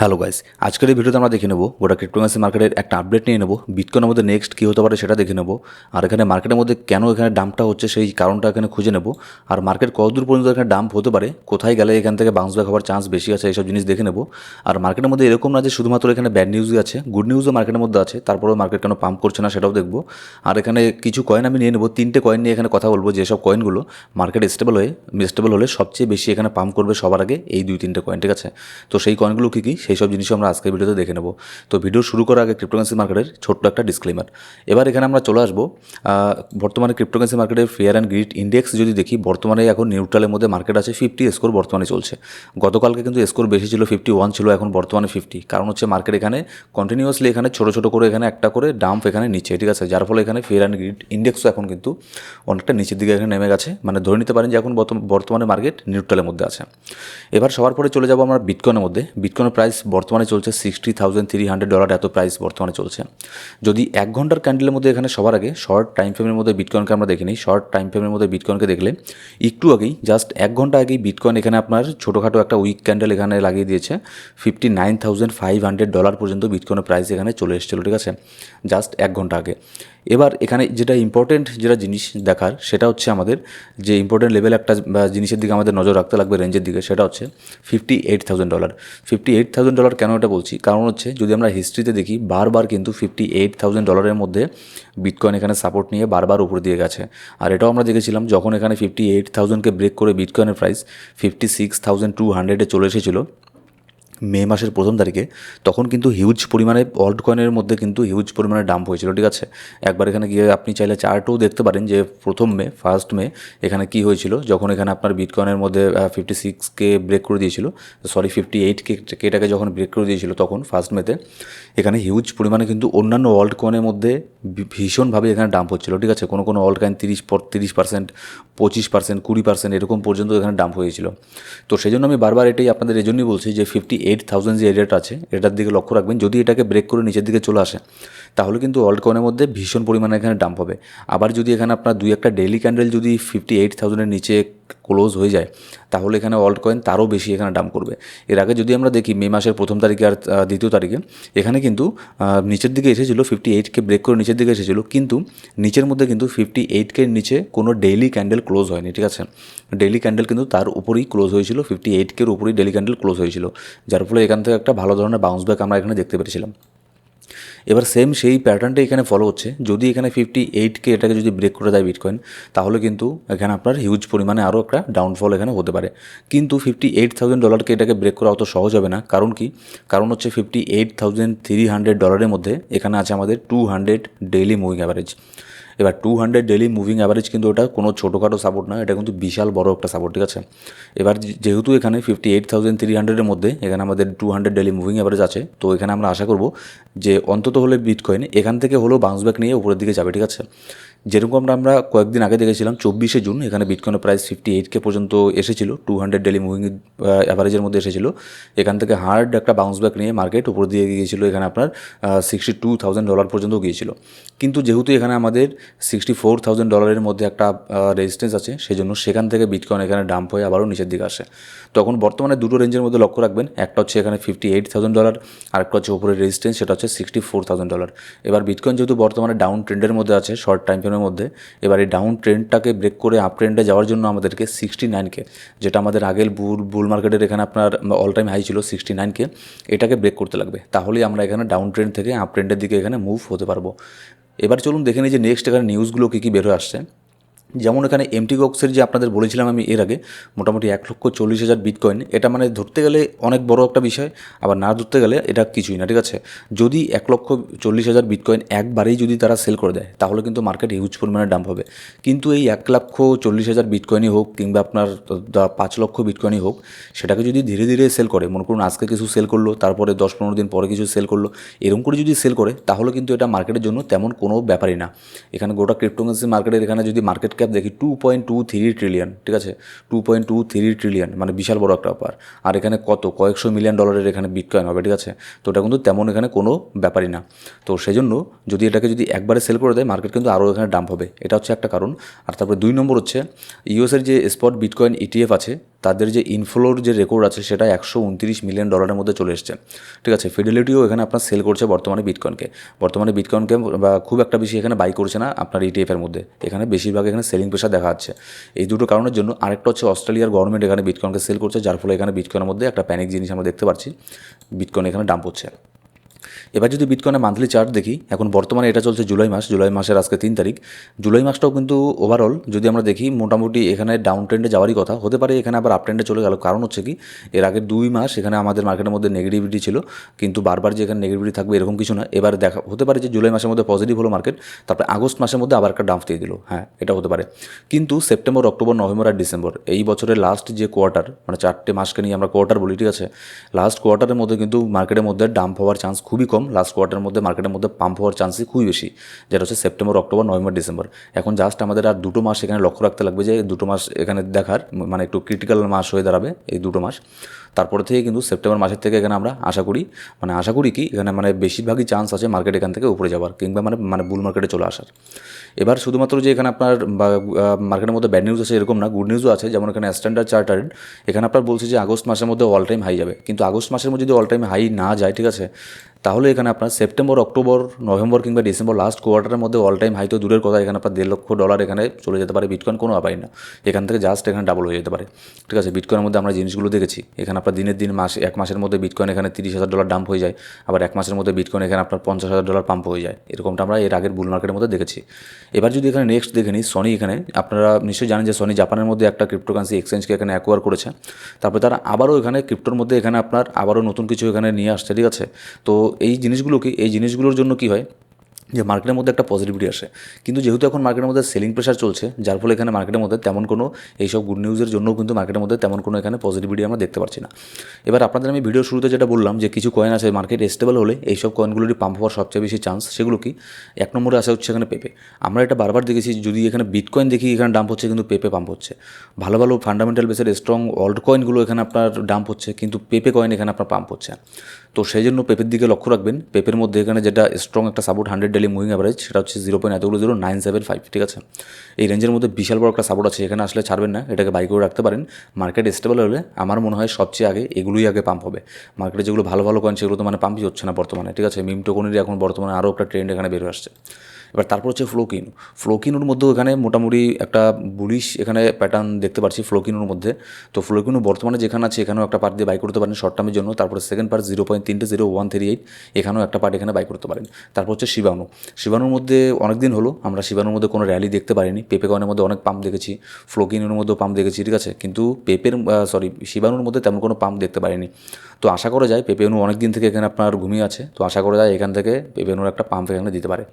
Hello guys, আজকের এই ভিডিওতে আমরা দেখে নেব গোটা ক্রিপ্টোকারেন্সি মার্কেটের একটা আপডেট নিয়ে নেব বিটকয়েনের মধ্যে নেক্সট কী হতে পারে সেটা দেখে নেব, আর এখানে মার্কেটের মধ্যে কেন এখানে ডাম্পটা হচ্ছে সেই কারণটা এখানে খুঁজে নেব, আর মার্কেট কতদূর পর্যন্ত এখানে ডাম্প হতে পারে, কোথায় গেলে এখান থেকে বাউন্স ব্যাক হওয়ার চান্স বেশি আছে এইসব জিনিস দেখে নেব, আর মার্কেটের মধ্যে এরকম না যে শুধুমাত্র এখানে ব্যাড নিউজই আছে গুড নিউজও মার্কেটের মধ্যে আছে, তারপরেও মার্কেট কেন পাম্প করছে না সেটাও দেখব, আর এখানে কিছু কয়েন আমি নিয়ে নেব, তিনটে কয়েন নিয়ে এখানে কথা বলব, যেসব কয়েনগুলো মার্কেট স্টেবল হয়ে স্টেবল হলে সবচেয়ে বেশি এখানে পাম্প করবে সবার আগে এই দুই তিনটে কয়েন ঠিক আছে? তো সেই কয়েনগুলো কী কী? সেই সব জিনিসও আমরা আজকের ভিডিওতে দেখে নেব। তো ভিডিও শুরু করার আগে ক্রিপ্টোকারেন্সি মার্কেটের ছোট্ট একটা ডিসক্লেমার এবার এখানে আমরা চলে আসব। বর্তমানে ক্রিপ্টোকারেন্সি মার্কেটের ফেয়ার অ্যান্ড গ্রিড ইন্ডেক্স যদি দেখি, বর্তমানে এখন নিউট্রালের মধ্যে মার্কেট আছে ফিফটি স্কোর বর্তমানে চলছে। গতকালকে কিন্তু স্কোর বেশি ছিল ফিফটি ওয়ান ছিল এখন বর্তমানে ফিফটি কারণ হচ্ছে মার্কেট এখানে কন্টিনিউয়াসলি এখানে ছোটো ছোটো করে এখানে একটা করে ডাম্প এখানে নিচে ঠিক আছে? যার ফলে এখানে ফেয়ার অ্যান্ড গ্রিড ইন্ডেক্সও এখন কিন্তু অনেকটা নিচের দিকে এখানে নেমে গেছে। মানে ধরে নিতে পারেন যে এখন বর্তম- বর্তমানে মার্কেট নিউট্রালের মধ্যে আছে। এবার সবার পরে চলে যাব আমরা বিটকয়েনের মধ্যে। বিটকয়েনের প্রাইস বর্তমানে চলছে sixty thousand three hundred dollar এত প্রাইস বর্তমানে চলছে। যদি এক ঘণ্টার ক্যান্ডেলের মধ্যে এখানে সবার আগে শর্ট টাইম ফ্রেমের মধ্যে বিটকয়েনকে আমরা দেখে নিই শর্ট টাইম ফ্রেমের মধ্যে বিটকয়েনকে দেখলে একটু আগেই জাস্ট এক ঘণ্টা আগেই বিটকয়েন এখানে আপনার ছোটোখাটো একটা উইক ক্যান্ডেল এখানে লাগিয়ে দিয়েছে fifty nine thousand five hundred dollar পর্যন্ত বিটকয়েনের প্রাইস এখানে চলে এসেছিল, ঠিক আছে? জাস্ট এক ঘণ্টা আগে। এবার এখানে যেটা ইম্পর্টেন্ট যেটা জিনিস দেখার, সেটা হচ্ছে আমাদের যে ইম্পর্টেন্ট লেভেল একটা জিনিসের দিকে আমাদের নজর রাখতে লাগবে রেঞ্জের দিকে, সেটা হচ্ছে fifty eight thousand dollar fifty eight thousand dollar কেন এটা বলছি? কারণ হচ্ছে, যদি আমরা হিস্ট্রিতে দেখি, বারবার কিন্তু ফিফটি এইট থাউজেন্ড ডলারের মধ্যে বিটকয়েন এখানে সাপোর্ট নিয়ে বারবার উপরে দিয়ে গেছে। আর এটাও আমরা দেখেছিলাম, যখন এখানে ফিফটি এইট থাউজেন্ডকে ব্রেক করে বিটকয়েনের price fifty six thousand two হান্ড্রেডে চলে এসেছিল মে মাসের প্রথম তারিখে, তখন কিন্তু হিউজ পরিমাণে অল্ট কয়েনের মধ্যে কিন্তু হিউজ পরিমাণে ডাম্প হয়েছিল, ঠিক আছে? একবার এখানে গিয়ে আপনি চাইলে চার্টও দেখতে পারেন যে প্রথম মে ফার্স্ট মে, এখানে কি হয়েছিল? যখন এখানে আপনার বিটকয়েনের মধ্যে ফিফটি সিক্সকে ব্রেক করে দিয়েছিল সরি ফিফটি এইট কেটাকে যখন ব্রেক করে দিয়েছিল তখন ফার্স্ট মেতে এখানে হিউজ পরিমাণে কিন্তু অন্যান্য অল্ট কয়েনের মধ্যে ভীষণভাবে এখানে ডাম্প হচ্ছিল, ঠিক আছে? কোনো কোনো অল্ট কয়েন তিরিশ তিরিশ পার্সেন্ট পঁচিশ পার্সেন্ট কুড়ি পার্সেন্ট এরকম পর্যন্ত এখানে ডাম্প হয়েছিল। তো সেই জন্য আমি বারবার এটাই আপনাদের এই জন্যই বলছি যে ফিফটি এইট থাউজেন্ড যে এরিয়াটা আছে, এটার দিকে লক্ষ্য রাখবেন, যদি এটাকে ব্রেক করে নিচের দিকে চলে আসে, তাহলে কিন্তু অল্ড কয়েনের মধ্যে ভীষণ পরিমাণে এখানে ডাম্প হবে। আবার যদি এখানে আপনার দুই একটা ডেইলি ক্যান্ডেল যদি ফিফটি এইট থাউজেন্ডের নিচে ক্লোজ হয়ে যায়, তাহলে এখানে অল্ট কয়েন তারও বেশি এখানে ডাম্প করবে। এর আগে যদি আমরা দেখি মে মাসের প্রথম তারিখে আর দ্বিতীয় তারিখে, এখানে কিন্তু নিচের দিকে এসেছিল ফিফটি এইটকে ব্রেক করে নিচের দিকে এসেছিল, কিন্তু নিচের মধ্যে কিন্তু ফিফটি এইটকে নিচে কোনো ডেইলি ক্যান্ডেল ক্লোজ হয়নি, ঠিক আছে? ডেইলি ক্যান্ডেল কিন্তু তার উপরেই ক্লোজ হয়েছিল ফিফটি এইটকের উপরেই ডেইলি ক্যান্ডেল ক্লোজ হয়েছিল, যার ফলে এখান থেকে একটা ভালো ধরনের বাউন্স ব্যাক আমরা এখানে দেখতে পেরেছিলাম। এবার সেম সেই প্যাটার্নটা এখানে ফলো হচ্ছে। যদি এখানে ফিফটি এইটকে এটাকে যদি ব্রেক করে দেয় বিটকয়েন তাহলে কিন্তু এখানে আপনার হিউজ পরিমাণে আরও একটা ডাউনফল এখানে হতে পারে। কিন্তু ফিফটি এইট থাউজেন্ড ডলারকে এটাকে ব্রেক করা অত সহজ হবে না। কারণ কি? কারণ হচ্ছে fifty eight thousand three hundred ডলারের মধ্যে এখানে আছে আমাদের two hundred daily moving average এবার two hundred daily moving average কিন্তু ওটা কোনো ছোটোখাটো সাপোর্ট না এটা কিন্তু বিশাল বড় একটা সাপোর্ট ঠিক আছে? এবার যেহেতু এখানে ফিফটি এইট থাউজেন্ড থ্রি হান্ড্রেডের মধ্যে এখানে আমাদের two hundred daily moving average আছে, তো এখানে আমরা আশা করব যে অন্তত হলে বিট বিটকয়েন এখান থেকে হলেও বাউন্স ব্যাক নিয়ে উপরের দিকে যাবে, ঠিক আছে? যেরকম আমরা কয়েকদিন আগে দেখেছিলাম, চব্বিশে জুন এখানে বিটকয়েনের প্রাইস ফিফটি এইটকে পর্যন্ত এসেছিল টু হান্ড্রেড ডেলি মুভিং অ্যাভারেজের মধ্যে এসেছিল। এখান থেকে হার্ড একটা বাউন্স ব্যাক নিয়ে মার্কেট উপর দিয়ে গিয়েছিল, এখানে আপনার সিক্সটি টু থাউজেন্ড ডলার পর্যন্ত গিয়েছিল। কিন্তু যেহেতু এখানে আমাদের সিক্সটি ফোর থাউজেন্ড ডলারের মধ্যে একটা রেজিস্ট্যান্স আছে, সেজন্য সেখান থেকে বিটকয়েন এখানে ডাম্প হয়ে আবারও নিচের দিকে আসে। তখন বর্তমানে দুটো রেঞ্জের মধ্যে লক্ষ্য রাখবেন, একটা হচ্ছে এখানে ফিফটি এইট থাউজেন্ড ডলার আর একটা হচ্ছে উপরের রেজিস্ট্যান্স সেটা হচ্ছে সিক্সটি ফোর থাউজেন্ড ডলার এবার বিটকয়েন যেহেতু বর্তমানে ডাউন ট্রেন্ডের মধ্যে আছে শর্ট টাইম ফ্রেমের মধ্যে এবার এই ডাউন ট্রেন্ডটাকে ব্রেক করে আপ ট্রেন্ডে যাওয়ার জন্য আমাদেরকে সিক্সটি নাইনকে যেটা আমাদের আগের বুল বুল মার্কেটের এখানে আপনার অল টাইম হাই ছিল সিক্সটি নাইনকে এটাকে ব্রেক করতে লাগবে। তাহলেই আমরা এখানে ডাউন ট্রেন্ড থেকে আপ ট্রেন্ডের দিকে এখানে মুভ হতে পারব। এবার চলুন দেখে নিই যে নেক্সট এখানে নিউজগুলো কী কী বেরোয় আসছে। যেমন এখানে এমটি বক্সের যে আপনাদের বলেছিলাম আমি এর আগে, মোটামুটি এক লক্ষ চল্লিশ হাজার বিটকয়েন এটা মানে ধরতে গেলে অনেক বড় একটা বিষয়, আবার না ধরতে গেলে এটা কিছুই না, ঠিক আছে? যদি এক লক্ষ চল্লিশ হাজার বিটকয়েন একবারেই যদি তারা সেল করে দেয়, তাহলে কিন্তু মার্কেট হিউজ পরিমাণে ডাম্প হবে। কিন্তু এই এক লক্ষ চল্লিশ হাজার বিটকয়েনই হোক, কিংবা আপনার পাঁচ লক্ষ বিটকয়েনই হোক, সেটাকে যদি ধীরে ধীরে সেল করে, মনে করুন আজকে কিছু সেল করল, তারপরে দশ পনেরো দিন পরে কিছু সেল করল, এরকম করে যদি সেল করে, তাহলে কিন্তু এটা মার্কেটের জন্য তেমন কোনো ব্যাপারই না। এখানে গোটা ক্রিপ্টোকারেন্সি মার্কেটের এখানে যদি মার্কেট ক্যাপ দেখি two point two three trillion ঠিক আছে? Two point two three trillion মানে বিশাল বড় একটা ব্যাপার আর এখানে কত? কয়েকশো মিলিয়ন ডলারের এখানে বিটকয়েন হবে, ঠিক আছে? তো এটা কিন্তু তেমন এখানে কোনো ব্যাপারই না। তো সেই জন্য যদি এটাকে যদি একবারে সেল করে দেয় মার্কেট কিন্তু আরও এখানে ডাম্প হবে। এটা হচ্ছে একটা কারণ। আর তারপরে দুই নম্বর হচ্ছে ইউএসের যে স্পট বিটকয়েন ইটিএফ আছে তাদের যে ইনফ্লোর যে রেকর্ড আছে, সেটা একশো উনত্রিশ মিলিয়ন ডলারের মধ্যে চলে এসছে। ঠিক আছে ফিডেলিটিও এখানে আপনার সেল করছে বর্তমানে বিটকয়েনকে বর্তমানে বিটকয়েনকে বা খুব একটা বেশি এখানে বাই করছে না আপনার ইটিএফের মধ্যে। এখানে বেশিরভাগ এখানে সেলিং প্রেশার দেখা যাচ্ছে। এই দুটো কারণের জন্য আরেকটা হচ্ছে অস্ট্রেলিয়ার গভর্নমেন্ট এখানে বিটকয়েনকে সেল করছে, যার ফলে এখানে বিটকয়েনের মধ্যে একটা প্যানিক জিনিস আমরা দেখতে পাচ্ছি। বিটকয়েন এখানে ডাম্প হচ্ছে। এবার যদি বিটকয়েনের মান্থলি চার্ট দেখি, এখন বর্তমানে এটা চলছে জুলাই মাস, জুলাই মাসের আজকে তিন তারিখ। জুলাই মাসটাও কিন্তু ওভারঅল যদি আমরা দেখি, মোটামুটি এখানে ডাউন ট্রেন্ডে যাওয়ারই কথা। হতে পারে এখানে আবার আপ ট্রেন্ডে চলে গেল। কারণ হচ্ছে কি, এর আগে দুই মাস এখানে আমাদের মার্কেটের মধ্যে নেগেটিভিটি ছিল, কিন্তু বারবার যে এখানে নেগেটিভিটি থাকবে এরকম কিছু না। এবার দেখা, হতে পারে যে জুলাই মাসের মধ্যে পজিটিভ হলো মার্কেট তারপরে আগস্ট মাসের মধ্যে আবার একটা ডাম্প দিয়ে দিল। হ্যাঁ এটা হতে পারে। কিন্তু সেপ্টেম্বর অক্টোবর নভেম্বর আর ডিসেম্বর এই বছরের লাস্ট যে কোয়ার্টার মানে চারটে মাসকে নিয়ে আমরা কোয়ার্টার বলি, ঠিক আছে? লাস্ট কোয়ার্টারের মধ্যে কিন্তু মার্কেটের মধ্যে ডাম্প হওয়ার চান্স খুবই কম লাস্ট কোয়ার্টারের মধ্যে মার্কেটের মধ্যে পাম্প হওয়ার চান্সই খুবই বেশি, যেটা হচ্ছে সেপ্টেম্বর অক্টোবর নভেম্বর ডিসেম্বর এখন জাস্ট আমাদের আর দুটো মাস এখানে লক্ষ্য রাখতে লাগবে যে, দুটো মাস এখানে দেখার মানে একটু ক্রিটিক্যাল মাস হয়ে দাঁড়াবে এই দুটো মাস। তারপরে থেকে কিন্তু সেপ্টেম্বর মাসের থেকে এখানে আমরা আশা করি মানে আশা করি কি, এখানে মানে বেশিরভাগই চান্স আছে মার্কেট এখান থেকে উপরে যাওয়ার, কিংবা মানে মানে বুল মার্কেটে চলে আসার। এবার শুধুমাত্র যে এখানে আপনার মার্কেটের মধ্যে ব্যাড নিউজ আছে এরকম না গুড নিউজও আছে, যেমন এখানে স্ট্যান্ডার্ড চার্টার্ড এখানে আপনার বলছে যে আগস্ট মাসের মধ্যে অল টাইম হাই যাবে। কিন্তু আগস্ট মাসের মধ্যে যদি অল টাইম হাই না যায়, ঠিক আছে তাহলে এখানে আপনার সেপ্টেম্বর, অক্টোবর, নভেম্বর কিংবা ডিসেম্বর লাস্ট কোয়ার্টারের মধ্যে অল টাইম হাই তো দূরের কথা, এখানে আপনার দেড় লক্ষ ডলার এখানে চলে যেতে পারে বিটকয়েন কোনো ব্যাপারই না। এখান থেকে জাস্ট এখানে ডাবল হয়ে যেতে পারে। ঠিক আছে বিটকয়েনের মধ্যে আমরা জিনিসগুলো দেখেছি। এখানে আপনার দিনের দিন মাস, এক মাসের মধ্যে বিটকয়েন এখানে তিরিশ হাজার ডলার ডাম্প হয়ে যায়, আবার এক মাসের মধ্যে বিটকয়েন এখানে আপনার পঞ্চাশ হাজার ডলার পাম্প হয়ে যায়। এরকমটা আমরা এর আগের বুল মার্কেটের মধ্যে দেখেছি। এবার যদি এখানে নেক্সট দেখে নিই সনি এখানে, আপনারা নিশ্চয়ই জানেন যে সনি জাপানের মধ্যে একটা ক্রিপ্টোকারেন্সি এক্সচেঞ্জকে এখানে অ্যাকোয়ার করেছে। তারপরে তারা আবারও এখানে ক্রিপ্টোর মধ্যে এখানে আপনার আবারও নতুন কিছু এখানে নিয়ে আসছে, ঠিক আছে? তো এই জিনিসগুলো কি এই জিনিসগুলোর জন্য কি হয় যে মার্কেটের মধ্যে একটা পজিটিভিটি আসে। কিন্তু যেহেতু এখন মার্কেটের মধ্যে সেলিং প্রেশার চলছে, যার ফলে এখানে মার্কেটের মধ্যে তেমন কোনো এইসব গুড নিউজের জন্যও কিন্তু মার্কেটের মধ্যে তেমন কোনো এখানে পজিটিভিটি আমরা দেখতে পাচ্ছি না। এবার আপনাদের আমি ভিডিও শুরুতে যেটা বললাম যে কিছু কয়েন আছে মার্কেট স্টেবল হলে এইসব কয়েনগুলোরই পাম্প হওয়ার সবচেয়ে বেশি চান্স সেগুলো কি? এক নম্বরে আসা হচ্ছে এখানে পেপে আমরা এটা বারবার দেখেছি, যদি এখানে বিটকয়েন দেখি, এখানে ডাম্প হচ্ছে, কিন্তু পেপে পাম্প হচ্ছে। ভালো ভালো ফান্ডামেন্টাল বেসের স্ট্রং অল্ড কয়েনগুলো এখানে আপনার ডাম্প হচ্ছে, কিন্তু পেপে কয়েন এখানে আপনার পাম্প হচ্ছে তো সেই জন্য পেপের দিকে লক্ষ্য রাখবেন। পেপের মধ্যে এখানে যেটা স্ট্রং একটা support hundred daily moving average সেটা হচ্ছে জিরো পয়েন্ট এতগুলো জিরো নাইন সেভেন ফাইভ ঠিক আছে? এই রেঞ্জের মধ্যে বিশাল বড় একটা সাপোর্ট আছে, এখানে আসলে ছাড়বেন না, এটাকে বাই করে রাখতে পারেন। মার্কেট স্টেবল হলে আমার মনে হয় সবচেয়ে আগে এগুলোই আগে পাম্প হবে। মার্কেটে যেগুলো ভালো ভালো কয়েন সেগুলো তো মানে পাম্পই হচ্ছে না বর্তমানে, ঠিক আছে? মিম টোকনেরই এখন বর্তমানে আরও একটা ট্রেন্ড এখানে বের হয়ে আসছে। এবার তারপর হচ্ছে ফ্লোকিন। ফ্লোকিনুর মধ্যেও এখানে মোটামুটি একটা বুলিশ এখানে প্যাটার্ন দেখতে পাচ্ছি ফ্লোকিনুর মধ্যে। তো ফ্লোকিনু বর্তমানে যেখানে আছে, এখানেও একটা পার্ট দিয়ে বাই করতে পারেন শর্ট টার্মের জন্য। তারপরে সেকেন্ড পার্ট জিরো পয়েন্ট তিনটে জিরো ওয়ান থ্রি এইট এখানেও একটা পার্ট এখানে বাই করতে পারেন। তারপর হচ্ছে শিবাণু। শিবাণুর মধ্যে অনেক দিন হলো, আমরা শিবাণুর মধ্যে কোনো র্যালি দেখতে পারিনি। পেপে কয়েনের মধ্যে অনেক পাম্প দেখেছি, ফ্লোকিনুর মধ্যেও পাম্প দেখেছি, ঠিক আছে? কিন্তু পেপের সরি শিবাণুর মধ্যে তেমন কোনো পাম্প দেখতে পারিনি। তো আশা করা যায় পেপেনু অনেক দিন থেকে এখানে আপনার ঘুমিয়ে আছে। তো আশা করা যায় এখান থেকে পেপেনুর একটা পাম্প এখানে দিতে পারে।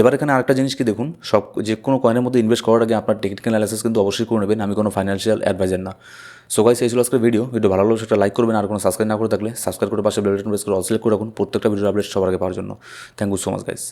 এবার এখানে আরেকটা জিনিস কি দেখুন, সব যে কোনো কয়েনের মধ্যে ইনভেস্ট করার আগে আপনার টেকনিক্যাল অ্যানালাইসিস কিন্তু অবশ্যই করে নেবেন, আমি কোনো ফাইন্যান্সিয়াল অ্যাডভাইজার না। সো গাইস এই ছিল আজকের ভিডিও ভিডিও ভালো লাগল সেটা লাইক করবেন, আর কোনো সাবস্ক্রাইব না করে থাকলে সাবস্ক্রাইব করে পাশে বেল বাটন প্রেস করে অল সিলেক্ট করে রাখুন, প্রত্যেকটা ভিডিও আপডেট সবার আগে পাওয়ার জন্য। Thank you so much guys